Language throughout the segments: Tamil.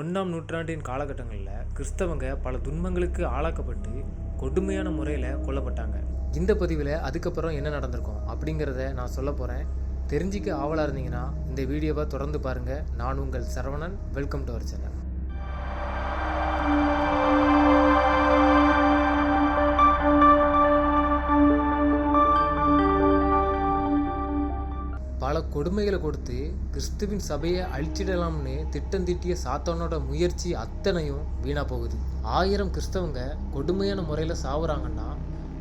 ஒன்றாம் நூற்றாண்டின் காலகட்டங்களில் கிறிஸ்தவங்க பல துன்பங்களுக்கு ஆளாக்கப்பட்டு கொடுமையான முறையில் கொல்லப்பட்டாங்க. இந்த பதிவில் அதுக்கப்புறம் என்ன நடந்திருக்கும் அப்படிங்கிறத நான் சொல்ல போகிறேன் தெரிஞ்சிக்க ஆவலாக இருந்தீங்கன்னா இந்த வீடியோவை தொடர்ந்து பாருங்கள் நான் உங்கள் Saravanan. Welcome to our channel கொடுமைகளை கொடுத்து கிறிஸ்துவின் சபையை அழிச்சிடலாம்னு திட்டம் தீட்டிய சாத்தானோட முயற்சி அத்தனையும் வீணா போகுது. ஆயிரம் கிறிஸ்தவங்க கொடுமையான முறையில் சாவுறாங்கன்னா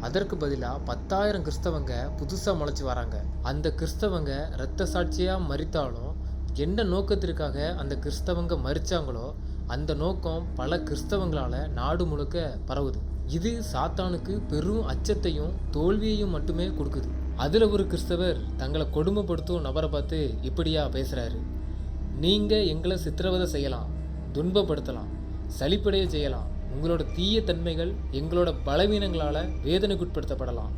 அதற்கு பதிலாக பத்தாயிரம் கிறிஸ்தவங்க புதுசாக முளைச்சி வராங்க. அந்த கிறிஸ்தவங்க இரத்த சாட்சியாக மறித்தாலும் என்ன நோக்கத்திற்காக அந்த கிறிஸ்தவங்க மறிச்சாங்களோ அந்த நோக்கம் பல கிறிஸ்தவங்களால நாடு முழுக்க பரவுது. இது சாத்தானுக்கு பெரும் அச்சத்தையும் தோல்வியையும் மட்டுமே கொடுக்குது. அதில் ஒரு கிறிஸ்தவர் தங்களை கொடுமைப்படுத்தும் நபரை பார்த்து இப்படியா பேசுகிறாரு நீங்கள் எங்களை சித்திரவதை செய்யலாம் துன்பப்படுத்தலாம் சளிப்படைய செய்யலாம். உங்களோட தீய தன்மைகள் எங்களோட பலவீனங்களால் வேதனைக்குட்படுத்தப்படலாம்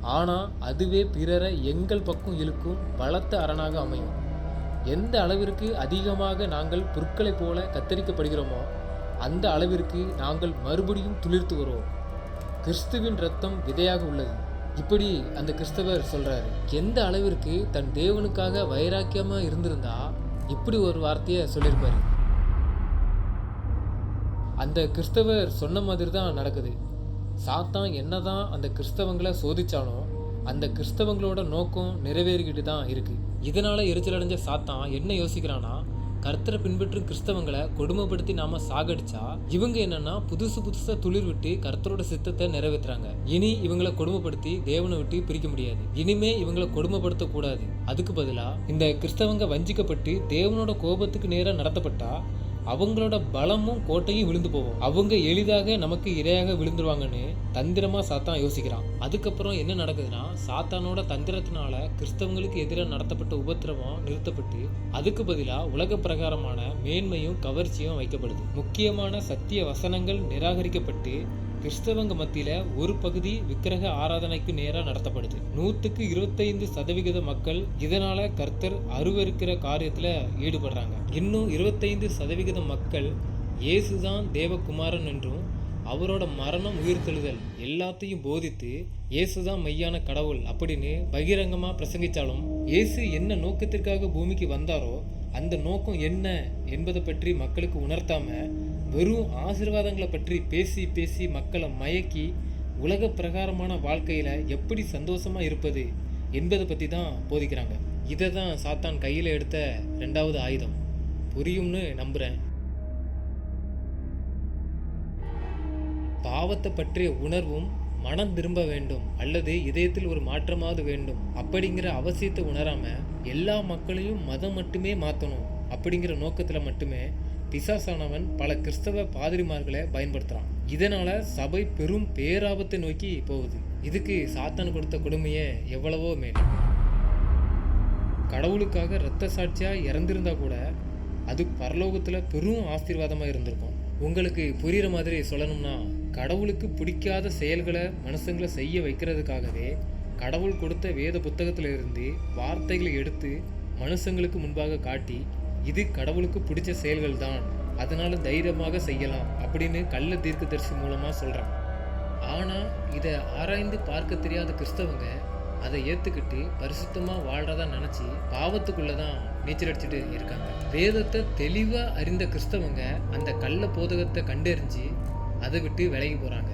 ஆனால் அதுவே பிறரை எங்கள் பக்கம் இழுக்கும் பலத்த அரணாக அமையும். எந்த அளவிற்கு அதிகமாக நாங்கள் புற்களைப் போல கத்தரிக்கப்படுகிறோமோ அந்த அளவிற்கு நாங்கள் மறுபடியும் துளிர்த்து வருவோம். கிறிஸ்துவின் ரத்தம் விதையாக உள்ளது. இப்படி அந்த கிறிஸ்தவர் சொல்கிறார் எந்த அளவிற்கு தன் தேவனுக்காக வைராக்கியமாக இருந்திருந்தா? இப்படி ஒரு வார்த்தையை சொல்லியிருப்பார். அந்த கிறிஸ்தவர் சொன்ன மாதிரி தான் நடக்குது. சாத்தான் என்னதான் அந்த கிறிஸ்தவங்களை சோதித்தாலும் அந்த கிறிஸ்தவங்களோட நோக்கம் நிறைவேறிக்கிட்டு தான் இருக்குது இதனால் எரிச்சல் அடைஞ்ச சாத்தான் என்ன யோசிக்கிறான்னா கர்த்தரை பின்பற்றும் கிறிஸ்தவங்களை கொடுமைப்படுத்தி நாம சாகடிச்சா இவங்க என்னன்னா புதுசு புதுசா துளிர் விட்டு கர்த்தரோட சித்தத்தை நிறைவேற்றுறாங்க இனி இவங்களை கொடுமைப்படுத்தி தேவனை விட்டு பிரிக்க முடியாது. இனிமே இவங்களை கொடுமைப்படுத்த கூடாது அதுக்கு பதிலா இந்த கிறிஸ்தவங்க வஞ்சிக்கப்பட்டு தேவனோட கோபத்துக்கு நேராக நடத்தப்பட்டா அவங்களோட பலமும் கோட்டையும் விழுந்து போகும். அவங்க எளிதாக நமக்கு இரையாக விழுந்துருவாங்கன்னு தந்திரமா சாத்தான் யோசிக்கிறான். அதுக்கப்புறம் என்ன நடக்குதுன்னா சாத்தானோட தந்திரத்தினால கிறிஸ்தவங்களுக்கு எதிராக நடத்தப்பட்ட உபத்திரவம் நிறுத்தப்பட்டு அதுக்கு பதிலாக உலக பிரகாரமான மேன்மையும் கவர்ச்சியும் வைக்கப்படுது. முக்கியமான சத்திய வசனங்கள் நிராகரிக்கப்பட்டு கிறிஸ்தவங்க மத்தியில ஒரு பகுதி விக்கிரக ஆராதனைக்கு நேராக நடத்தப்படுது. நூத்துக்கு இருபத்தைந்து சதவிகித மக்கள் இதனால கர்த்தர் அருவருக்கிற காரியத்துல ஈடுபடுறாங்க. இன்னும் இருபத்தைந்து சதவிகித மக்கள் இயேசுதான் தேவகுமாரன் என்றும் அவரோட மரணம் உயிர்த்தெழுதல் எல்லாத்தையும் போதித்து இயேசுதான் மெய்யான கடவுள் அப்படின்னு பகிரங்கமா பிரசங்கிச்சாலும் இயேசு என்ன நோக்கத்திற்காக பூமிக்கு வந்தாரோ அந்த நோக்கம் என்ன என்பதை பற்றி மக்களுக்கு உணர்த்தாம வெறும் ஆசிர்வாதங்களை பற்றி பேசி பேசி மக்களை மயக்கி உலக பிரகாரமான வாழ்க்கையில் எப்படி சந்தோஷமா இருப்பது என்பதை பற்றி தான் போதிக்கிறாங்க. இதை தான் சாத்தான் கையில் எடுத்த ரெண்டாவது ஆயுதம். புரியும்னு நம்புகிறேன் பாவத்தை பற்றிய உணர்வும் மனம் திரும்ப வேண்டும். அல்லது இதயத்தில் ஒரு மாற்றமாவது வேண்டும். அப்படிங்கிற அவசியத்தை உணராமல் எல்லா மக்களையும் மதம் மட்டுமே மாற்றணும் அப்படிங்கிற நோக்கத்தில் மட்டுமே பிசாசானவன் பல கிறிஸ்தவ பாதிரிமார்களை பயன்படுத்துறான். இதனால சபை பெரும் பேராபத்தை நோக்கி போகுது. இதுக்கு சாத்தான் கொடுத்த கொடுமையே எவ்வளவோ மேல். கடவுளுக்காக இரத்த சாட்சியா இறந்திருந்தா கூட அது பரலோகத்துல பெரும் ஆசீர்வாதமா இருந்திருக்கும். உங்களுக்கு புரியுற மாதிரி சொல்லணும்னா கடவுளுக்கு பிடிக்காத செயல்களை மனுஷங்களை செய்ய வைக்கிறதுக்காகவே கடவுள் கொடுத்த வேத புத்தகத்திலிருந்து வார்த்தைகளை எடுத்து மனுஷங்களுக்கு முன்பாக காட்டி இது கடவுளுக்கு பிடிச்ச செயல்கள் தான் அதனால தைரியமாக செய்யலாம் அப்படின்னு கள்ள தீர்க்கதரிசி மூலமாக சொல்கிறாங்க ஆனால் இதை ஆராய்ந்து பார்க்க தெரியாத கிறிஸ்தவங்க அதை ஏற்றுக்கிட்டு பரிசுத்தமாக வாழ்கிறதா நினச்சி பாவத்துக்குள்ளே தான் நீச்சல் அடிச்சுட்டு இருக்காங்க. வேதத்தை தெளிவாக அறிந்த கிறிஸ்தவங்க அந்த கள்ள போதகத்தை கண்டறிஞ்சு அதை விட்டு விலகி போகிறாங்க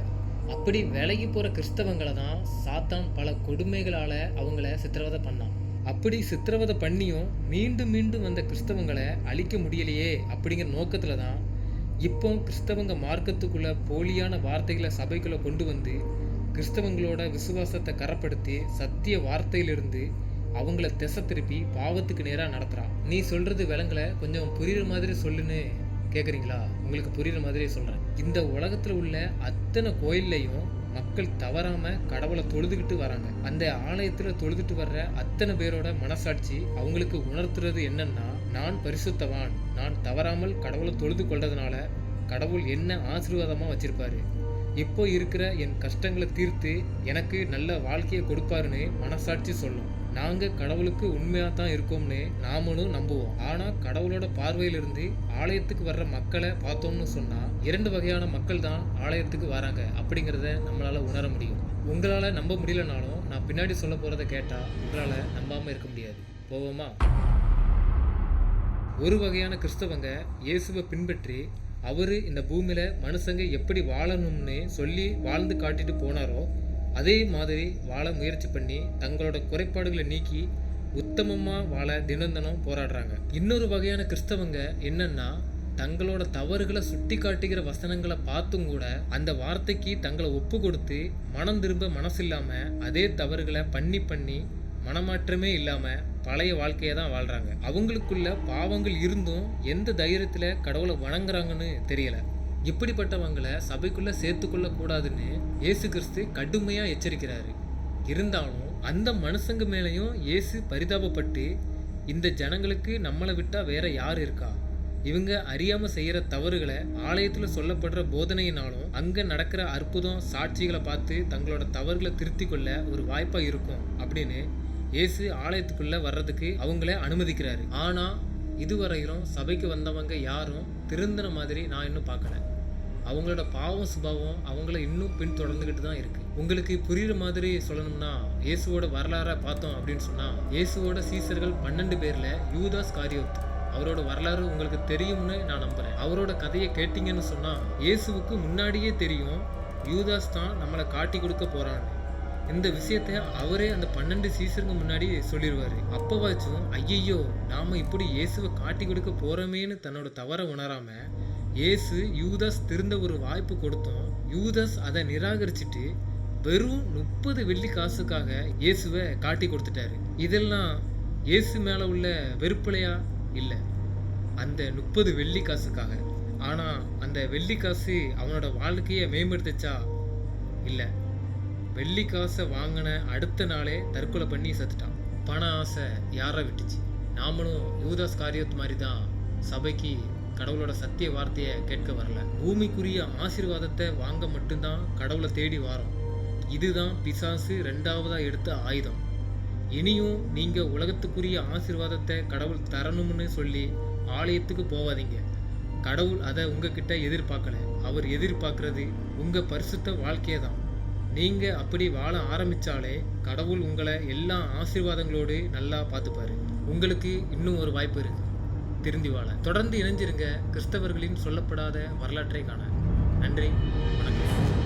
அப்படி விலகி போகிற கிறிஸ்தவங்களை தான் சாத்தான் பல கொடுமைகளால் அவங்கள சித்திரவதை பண்ணான். அப்படி சித்திரவதை பண்ணியும் மீண்டும் மீண்டும் வந்த கிறிஸ்தவங்களை அழிக்க முடியலையே அப்படிங்கிற நோக்கத்தில் தான் இப்போ கிறிஸ்தவங்க மார்க்கத்துக்குள்ள போலியான வார்த்தைகளை சபைக்குள்ளே கொண்டு வந்து கிறிஸ்தவங்களோட விசுவாசத்தை கரப்படுத்தி சத்திய வார்த்தையிலிருந்து அவங்கள திசை திருப்பி பாவத்துக்கு நேராக நடத்துகிறான் நீ சொல்கிறது விலங்கலை கொஞ்சம் புரியுற மாதிரி சொல்லுன்னு கேட்குறீங்களா உங்களுக்கு புரியுற மாதிரி சொல்கிறேன் இந்த உலகத்தில் உள்ள அத்தனை கோயில்லையும் மக்கள் தவறாம கடவுளை தொழுதுகிட்டு வராங்க. அந்த ஆலயத்துல தொழுதுட்டு வர்ற அத்தனை பேரோட மனசாட்சி அவங்களுக்கு உணர்த்துறது என்னன்னா நான் பரிசுத்தவான் நான் தவறாமல் கடவுளை தொழுது கொள்றதுனால கடவுள் என்ன ஆசீர்வாதமா வச்சிருப்பாரு? இப்போ இருக்கிற என் கஷ்டங்களை தீர்த்து எனக்கு நல்ல வாழ்க்கையை கொடுப்பாருன்னு மனசாட்சி சொல்லும். நாங்கள் கடவுளுக்கு உண்மையாக தான் இருக்கோம்னு நாமளும் நம்புவோம். ஆனால் கடவுளோட பார்வையிலிருந்து ஆலயத்துக்கு வர்ற மக்களை பார்த்தோம்னு சொன்னால் இரண்டு வகையான மக்கள் தான் ஆலயத்துக்கு வராங்க அப்படிங்கிறத நம்மளால் உணர முடியும். உங்களால் நம்ப முடியலனாலும் நான் பின்னாடி சொல்ல போகிறத கேட்டால் உங்களால் நம்பாமல் இருக்க முடியாது. போவோமா? ஒரு வகையான கிறிஸ்தவங்க இயேசுவை பின்பற்றி அவர் இந்த பூமியில் மனுஷங்க எப்படி வாழணும்னு சொல்லி வாழ்ந்து காட்டிட்டு போனாரோ அதே மாதிரி வாழ முயற்சி பண்ணி தங்களோட குறைபாடுகளை நீக்கி உத்தமமாக வாழ தினந்தனம் போராடுறாங்க. இன்னொரு வகையான கிறிஸ்தவங்க என்னன்னா தங்களோட தவறுகளை சுட்டி காட்டுகிற வசனங்களை பார்த்தும் கூட அந்த வார்த்தைக்கு தங்களை ஒப்பு கொடுத்து மனம் திரும்ப மனசில்லாம அதே தவறுகளை பண்ணி பண்ணி மனமாற்றமே இல்லாமல் பழைய வாழ்க்கையை தான் வாழ்கிறாங்க அவங்களுக்குள்ள பாவங்கள் இருந்தும் எந்த தைரியத்தில் கடவுளை வணங்குறாங்கன்னு தெரியலை. இப்படிப்பட்டவங்களை சபைக்குள்ளே சேர்த்துக்கொள்ள கூடாதுன்னு இயேசு கிறிஸ்து கடுமையாக எச்சரிக்கிறாரு. இருந்தாலும் அந்த மனுஷங்க மேலேயும் இயேசு பரிதாபப்பட்டு இந்த ஜனங்களுக்கு நம்மளை விட்டால் வேற யார் இருக்கா? இவங்க அறியாமல் செய்கிற தவறுகளை ஆலயத்தில் சொல்லப்படுற போதனையினாலும் அங்கே நடக்கிற அற்புதம் சாட்சிகளை பார்த்து தங்களோட தவறுகளை திருத்தி கொள்ள ஒரு வாய்ப்பாக இருக்கும் அப்படின்னு இயேசு ஆலயத்துக்குள்ளே வர்றதுக்கு அவங்கள அனுமதிக்கிறாரு. ஆனால் இதுவரையிலும் சபைக்கு வந்தவங்க யாரும் திருந்தின மாதிரி நான் இன்னும் பார்க்கல. அவங்களோட பாவம் சுபாவம் அவங்கள இன்னும் பின்தொடர்ந்துக்கிட்டு தான் இருக்கு. உங்களுக்கு புரியுற மாதிரி சொல்லணும்னா இயேசுவோட வரலாறை பார்த்தோம் அப்படின்னு சொன்னா இயேசுவோட சீசர்கள் பன்னெண்டு பேர்ல யூதாஸ் காரியோத் அவரோட வரலாறு உங்களுக்கு தெரியும்னு நான் நம்புறேன். அவரோட கதையை கேட்டீங்கன்னு சொன்னா இயேசுவுக்கு முன்னாடியே தெரியும் யூதாஸ் தான் நம்மளை காட்டி கொடுக்க போறான்னு. இந்த விஷயத்த அவரே அந்த பன்னெண்டு சீசருக்கு முன்னாடி சொல்லிடுவாரு அப்போவாச்சும் ஐயையோ நாம இப்படி இயேசுவை காட்டி கொடுக்க போறோமேன்னு தன்னோட தவற உணராம இயேசு யூதாஸ் திருந்த ஒரு வாய்ப்பு கொடுத்தோம். யூதாஸ் அதை நிராகரிச்சுட்டு வெறும் முப்பது வெள்ளி காசுக்காக இயேசுவை காட்டி கொடுத்துட்டாரு. இதெல்லாம் இயேசு மேலே உள்ள வெறுப்பலையா? இல்லை. அந்த முப்பது வெள்ளி காசுக்காக. ஆனால் அந்த வெள்ளி காசு அவனோட வாழ்க்கையை மேம்படுத்துச்சா? இல்லை. வெள்ளி காசை வாங்கின அடுத்த நாளே தற்கொலை பண்ணி செத்துட்டான். பண ஆசை யாரை விட்டுச்சு? நாமளும் யூதாஸ் காரியத்து மாதிரி தான் சபைக்கு கடவுளோட சத்திய வார்த்தையை கேட்க வரல. பூமிக்குரிய ஆசீர்வாதத்தை வாங்க மட்டும்தான் கடவுளை தேடி வாரோம். இதுதான் பிசாசு ரெண்டாவதாக எடுத்த ஆயுதம். இனியும் நீங்கள் உலகத்துக்குரிய ஆசீர்வாதத்தை கடவுள் தரணும்னு சொல்லி ஆலயத்துக்கு போவாதீங்க கடவுள் அதை உங்ககிட்ட எதிர்பார்க்கல. அவர் எதிர்பார்க்கறது உங்கள் பரிசுத்த வாழ்க்கையை தான். நீங்கள் அப்படி வாழ ஆரம்பிச்சாலே கடவுள் உங்களை எல்லா ஆசீர்வாதங்களோடு நல்லா பார்த்துப்பாரு. உங்களுக்கு இன்னும் ஒரு வாய்ப்பு இருக்குது திருந்தி வாழ. தொடர்ந்து இணைஞ்சிருங்க. கிறிஸ்தவர்களின் சொல்லப்படாத வரலாற்றை காண. நன்றி. வணக்கம்.